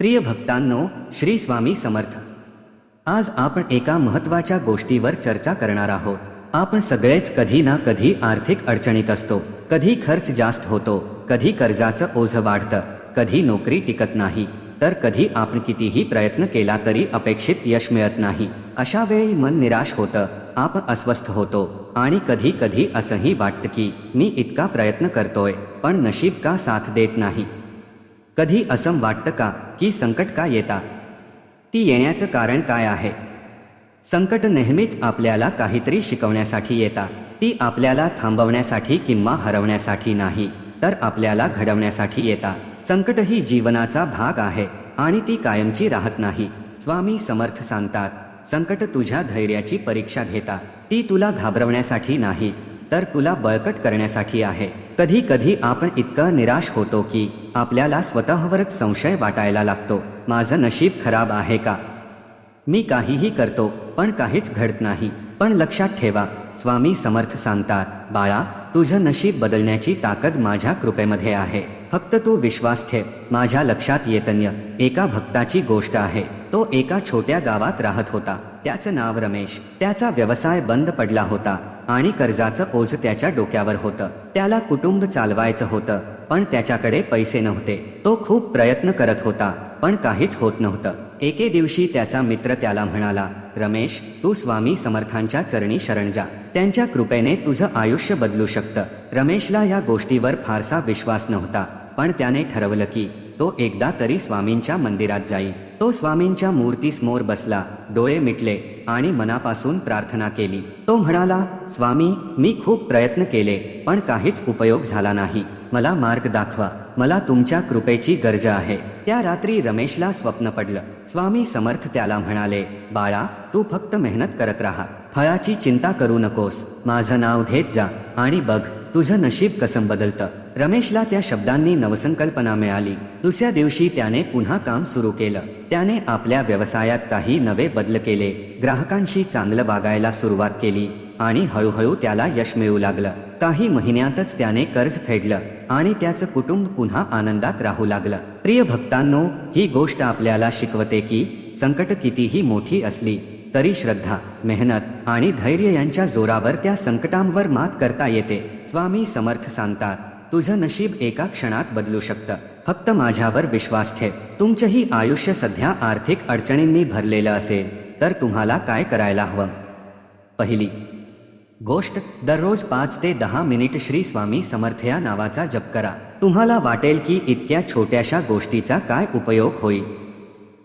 प्रिय भक्तांनो श्री स्वामी समर्थ. आज आपण एका महत्त्वाच्या गोष्टीवर चर्चा करणार आहोत. आपण सगळेच कधी ना कधी आर्थिक अडचणीत असतो. कधी खर्च जास्त होतो कधी कर्जाचं ओझं वाढतं कधी नोकरी टिकत नाही तर कधी आपण कितीही प्रयत्न केला तरी अपेक्षित यश मिळत नाही. अशा वेळी मन निराश होतं आपण अस्वस्थ होतो आणि कधी कधी असंही वाटतं की मी इतका प्रयत्न करतोय पण नशीब का साथ देत नाही? कधी असं वाटतं का की संकट का येता? ती येण्याचं कारण काय आहे? संकट नेहमीच आपल्याला काहीतरी शिकवण्यासाठी येतात ती आपल्याला थांबवण्यासाठी किंवा हरवण्यासाठी नाही तर आपल्याला घडवण्यासाठी येतात संकट ही जीवनाचा भाग आहे आणि ती कायमची राहत नाही. स्वामी समर्थ सांगतात संकट तुझ्या धैर्याची परीक्षा घेतात ती तुला घाबरवण्यासाठी नाही तर तुला बळकट करण्यासाठी आहे. कधी कधी आपण इतकं निराश होतो की आपल्याला स्वतःवरच संशय वाटायला लागतो माझं नशीब खराब आहे का? मी काहीही करतो पण काहीच घडत नाही. पण लक्षात ठेवा स्वामी समर्थ सांगतात बाळा तुझं नशीब बदलण्याची ताकद माझ्या कृपेमध्ये आहे. फक्त तू विश्वास ठेव माझ्या लक्षात येतन्य. एका भक्ताची गोष्ट आहे तो एका छोट्या गावात राहत होता. त्याचं नाव रमेश. त्याचा व्यवसाय बंद पडला होता. आणि कर्जाचं ओझ त्याच्या डोक्यावर होतं. त्याला कुटुंब चालवायचं होतं पण त्याच्याकडे पैसे नव्हते. तो खूप प्रयत्न करत होता पण काहीच होत नव्हतं. एके दिवशी त्याचा मित्र त्याला म्हणाला रमेश तू स्वामी समर्थांच्या चरणी शरण जा. त्यांच्या कृपेने तुझं आयुष्य बदलू शकतं. रमेशला या गोष्टीवर फारसा विश्वास नव्हता पण त्याने ठरवलं की तो एकदा तरी स्वामींच्या मंदिरात जाई. तो स्वामींच्या मूर्तीसमोर बसला डोळे मिटले आणि मनापासून प्रार्थना केली. तो म्हणाला स्वामी मी खूप प्रयत्न केले पण काहीच उपयोग झाला नाही. मला मार्ग दाखवा. मला तुमच्या कृपेची गरज आहे. त्या रात्री रमेशला स्वप्न पडलं. स्वामी समर्थ त्याला म्हणाले बाळा तू फक्त मेहनत करत राहा. फळाची चिंता करू नकोस. माझं नाव घेत जा आणि बघ तुझं नशीब कसं बदलतं. रमेशला त्या शब्दांनी नवसंकल्पना मिळाली. दुसऱ्या दिवशी त्याने पुन्हा काम सुरू केलं. त्याने आपल्या व्यवसायात काही नवे बदल केले. ग्राहकांशी चांगलं वागायला सुरुवात केली आणि हळूहळू त्याला यश मिळू लागलं. काही महिन्यातच त्याने कर्ज फेडलं आणि त्याचं कुटुंब पुन्हा आनंदात राहू लागलं. प्रिय भक्तांनो ही गोष्ट आपल्याला शिकवते की संकट कितीही मोठी असली तरी श्रद्धा मेहनत आणि धैर्य यांच्या जोरावर त्या संकटांवर मात करता येते. स्वामी समर्थ सांगतात तुझं नशीब एका क्षणात बदलू शकतं. फक्त माझ्यावर विश्वास ठेव. तुमचंही आयुष्य सध्या आर्थिक अडचणींनी भरलेलं असेल तर तुम्हाला काय करायला हवं? पहिली गोष्ट दररोज पाच ते दहा मिनिट श्री स्वामी समर्थ या नावाचा जप करा. तुम्हाला वाटेल की इतक्या छोट्याशा गोष्टीचा काय उपयोग होईल.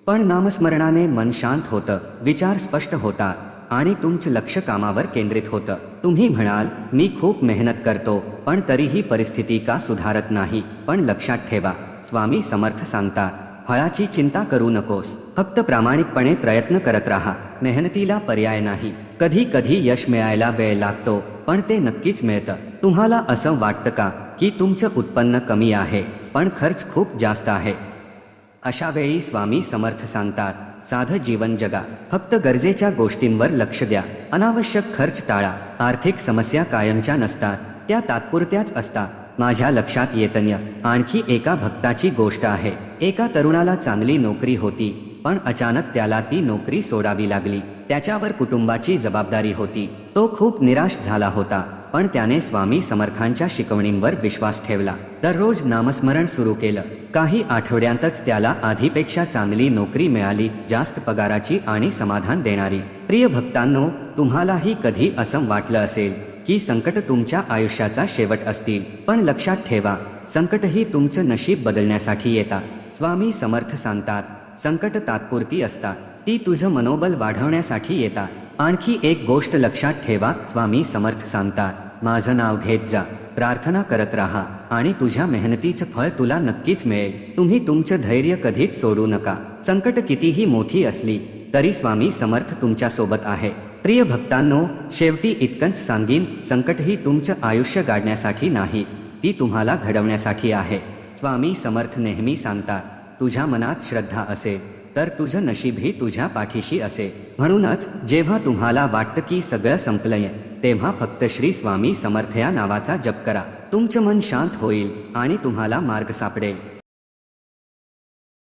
पण नामस्मरणाने मन शांत होतं विचार स्पष्ट होतात. आणि तुमचं लक्ष कामावर केंद्रित होतं. तुम्ही म्हणाल मी खूप मेहनत करतो पण तरीही परिस्थिती का सुधारत नाही? पण लक्षात ठेवा स्वामी समर्थ सांगतात फळाची चिंता करू नकोस. फक्त प्रामाणिकपणे प्रयत्न करत राहा. मेहनतीला पर्याय नाही. कधी कधी यश मिळायला वेळ लागतो पण ते नक्कीच मिळतं. तुम्हाला असं वाटतं का की तुमचं उत्पन्न कमी आहे पण खर्च खूप जास्त आहे? अशा वेळी स्वामी समर्थ सांगतात साधं जीवन जगा. फक्त गरजेच्या गोष्टींवर लक्ष द्या. अनावश्यक खर्च टाळा. आर्थिक समस्या कायमच्या नसतात. त्या तात्पुरत्याच असतात. माझ्या लक्षात येतन्य. आणखी एका भक्ताची गोष्ट आहे. एका तरुणाला चांगली नोकरी होती. पण अचानक त्याला ती नोकरी सोडावी लागली. त्याच्यावर कुटुंबाची जबाबदारी होती. तो खूप निराश झाला होता. पण त्याने स्वामी समर्थांच्या शिकवणींवर विश्वास ठेवला. दररोज नामस्मरण सुरू केलं. काही आठवड्यांतच त्याला आधीपेक्षा चांगली नोकरी मिळाली जास्त पगाराची आणि समाधान देणारी. प्रिय भक्तांनो तुम्हालाही कधी असं वाटलं असेल की संकट तुमच्या आयुष्याचा शेवट असतील पण लक्षात ठेवा संकट ही तुमचं नशीब बदलण्यासाठी येतात. स्वामी समर्थ सांगतात संकट तात्पुरती असतात ती तुझं मनोबल वाढवण्यासाठी येतात. आणखी एक गोष्ट लक्षात ठेवा स्वामी समर्थ सांगतात माझं नाव घेत जा. प्रार्थना करत राहा आणि तुझ्या मेहनतीचं फळ तुला नक्कीच मिळेल. तुम्ही तुमचं धैर्य कधीच सोडू नका. संकट कितीही मोठी असली तरी स्वामी समर्थ तुमच्यासोबत आहे. प्रिय भक्तांनो शेवटी इतकंच सांगीन संकट ही तुमचं आयुष्य गाडण्यासाठी नाही ती तुम्हाला घडवण्यासाठी आहे. स्वामी समर्थ नेहमी सांगतात तुझ्या मनात श्रद्धा असेल तर तुझं नशीबही तुझ्या पाठीशी असे. म्हणूनच जेव्हा तुम्हाला वाटतं की सगळं संपलंय तेव्हा फक्त श्री स्वामी समर्थ या नावाचा जप करा. तुमचं मन शांत होईल आणि तुम्हाला मार्ग सापडेल.